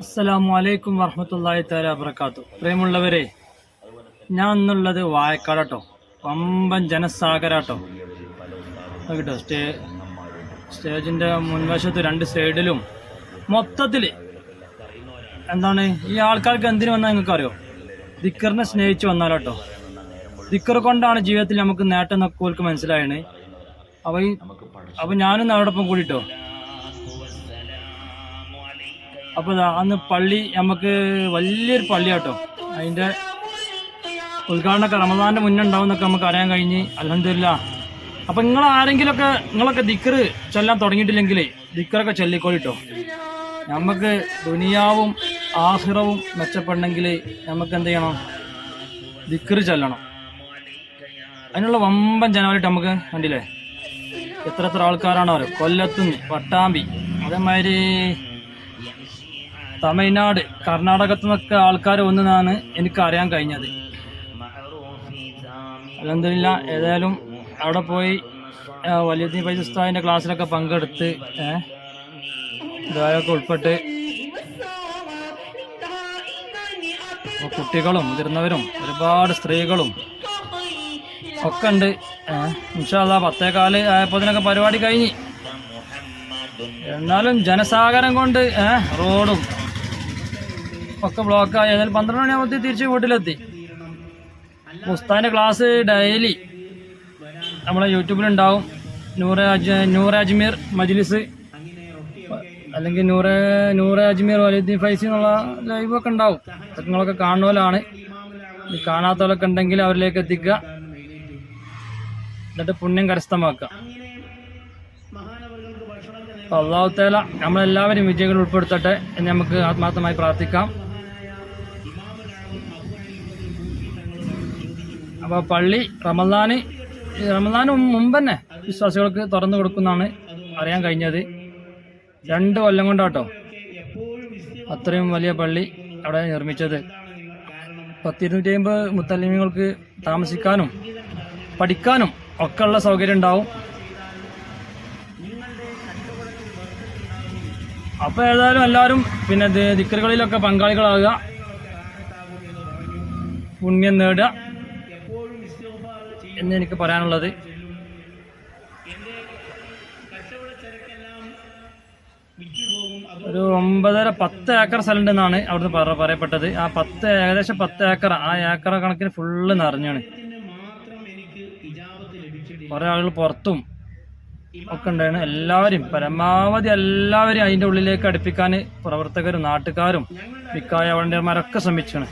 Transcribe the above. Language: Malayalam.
അസ്സലാമു അലൈക്കും തആല പ്രേമുള്ളവരെ പ്രിയമുള്ളവരെ ഞാൻ ഇന്നുള്ളത് വായക്കാടാട്ടോ. പമ്പൻ ജനസാഗരാട്ടോ. കേട്ടോ സ്റ്റേ സ്റ്റേജിന്റെ മുൻവശത്ത് രണ്ട് സൈഡിലും മൊത്തത്തിൽ എന്താണ് ഈ ആൾക്കാർക്ക് എന്തിനു വന്നാൽ നിങ്ങൾക്ക് അറിയോ ദിക്കറിനെ സ്നേഹിച്ച് വന്നാലോട്ടോ. ദിക്കർ കൊണ്ടാണ് ജീവിതത്തിൽ നമുക്ക് നേട്ടം എന്നൊക്കെ മനസ്സിലായത് അപ്പോൾ അപ്പൊ ഈ അപ്പോൾ ഞാനും അവരോടൊപ്പം കൂടിട്ടോ. അപ്പോൾ അന്ന് പള്ളി നമുക്ക് വലിയൊരു പള്ളിയാട്ടോ. അതിന്റെ ഉദ്ഘാടനമൊക്കെ റമദാന്റെ മുന്നേ ഉണ്ടാവും എന്നൊക്കെ നമുക്ക് അറിയാൻ കഴിഞ്ഞ്. അലഹമില്ല അപ്പം നിങ്ങൾ ആരെങ്കിലുമൊക്കെ നിങ്ങളൊക്കെ ദിക്കറ് ചൊല്ലാൻ തുടങ്ങിയിട്ടില്ലെങ്കിൽ ദിക്കറൊക്കെ ചൊല്ലിക്കോളിട്ടോ. നമുക്ക് ദുനിയാവും ആഹിറവും മെച്ചപ്പെടണമെങ്കിൽ നമുക്ക് എന്ത് ചെയ്യണം? ദിക്കറ് ചൊല്ലണം. അതിനുള്ള വമ്പൻ ജനവരിട്ട് നമുക്ക് കണ്ടില്ലേ? എത്ര എത്ര ആൾക്കാരാണ് അവർ കൊല്ലത്തുനിന്ന് പട്ടാമ്പി. അതേമാതിരി തമിഴ്നാട് കർണാടകത്തു നിന്നൊക്കെ ആൾക്കാർ വന്നതാണ് എനിക്ക് അറിയാൻ കഴിഞ്ഞത്. അതെന്തില്ല ഏതായാലും അവിടെ പോയി വലിയ പൈസ ഉസ്താദിന്റെ ക്ലാസ്സിലൊക്കെ പങ്കെടുത്ത് ഇതായൊക്കെ ഉൾപ്പെട്ട് കുട്ടികളും മുതിർന്നവരും ഒരുപാട് സ്ത്രീകളും ഒക്കെ ഉണ്ട് ഇൻഷാല്ല പത്തേകാൽ ആയപ്പോതിനൊക്കെ പരിപാടി കഴിഞ്ഞ്. എന്നാലും ജനസാഗരം കൊണ്ട് റോഡും ഒക്കെ ബ്ലോക്കായി ഏതായാലും പന്ത്രണ്ട് മണിയാകുമ്പോൾ തിരിച്ച് വീട്ടിലെത്തി. ഉസ്താദിന്റെ ക്ലാസ് ഡെയിലി നമ്മളെ യൂട്യൂബിലുണ്ടാവും നൂറ് നൂറ് അജ്മീർ മജ്ലിസ് അല്ലെങ്കിൽ നൂറ് നൂറ് അജ്മീർ വലിയ ഫൈസി എന്നുള്ള ലൈവൊക്കെ ഉണ്ടാവും. അതൊക്കെ നിങ്ങളൊക്കെ കാണുന്നവരാണ് കാണാത്തവരൊക്കെ ഉണ്ടെങ്കിൽ അവരിലേക്ക് എത്തിക്കുക. എന്നിട്ട് പുണ്യം കരസ്ഥമാക്കുക. അപ്പൊ അള്ളാഹു തേല നമ്മളെല്ലാവരും വിജയങ്ങൾ ഉൾപ്പെടുത്തട്ടെ എന്ന് നമുക്ക് ആത്മാർത്ഥമായി പ്രാർത്ഥിക്കാം. അപ്പൊ പള്ളി റമദാന് റമദാന് മുമ്പ് തന്നെ വിശ്വാസികൾക്ക് തുറന്നു കൊടുക്കുന്നതാണ് അറിയാൻ കഴിഞ്ഞത്. രണ്ട് കൊല്ലം കൊണ്ടാട്ടോ അത്രയും വലിയ പള്ളി അവിടെ നിർമ്മിച്ചത്. പത്തിരുന്നൂറ്റി അമ്പത് മുത്തലിമികൾക്ക് താമസിക്കാനും പഠിക്കാനും ഒക്കെ ഉള്ള സൗകര്യം ഉണ്ടാവും. അപ്പോൾ ഏതായാലും എല്ലാവരും പിന്നെ ദിക്കറുകളിലൊക്കെ പങ്കാളികളാകുക. പുണ്യം നേടുക. എന്ന് എനിക്ക് പറയാനുള്ളത്. ഒരു ഒമ്പതര പത്ത് ഏക്കർ സ്ഥലം ഉണ്ടെന്നാണ് അവിടുന്ന് പറ പറയപ്പെട്ടത്. ആ പത്ത് ഏകദേശം പത്ത് ഏക്കർ. ആ ഏക്കർ കണക്കിന് ഫുള്ള് നിറഞ്ഞാണ്. കുറെ ആളുകൾ പുറത്തും ഒക്കെ ഉണ്ടായിരുന്നു. എല്ലാവരും പരമാവധി എല്ലാവരും അതിന്റെ ഉള്ളിലേക്ക് അടുപ്പിക്കാൻ പ്രവർത്തകരും നാട്ടുകാരും മിക്കായ വളണ്ടിയർമാരൊക്കെ ശ്രമിച്ചാണ്.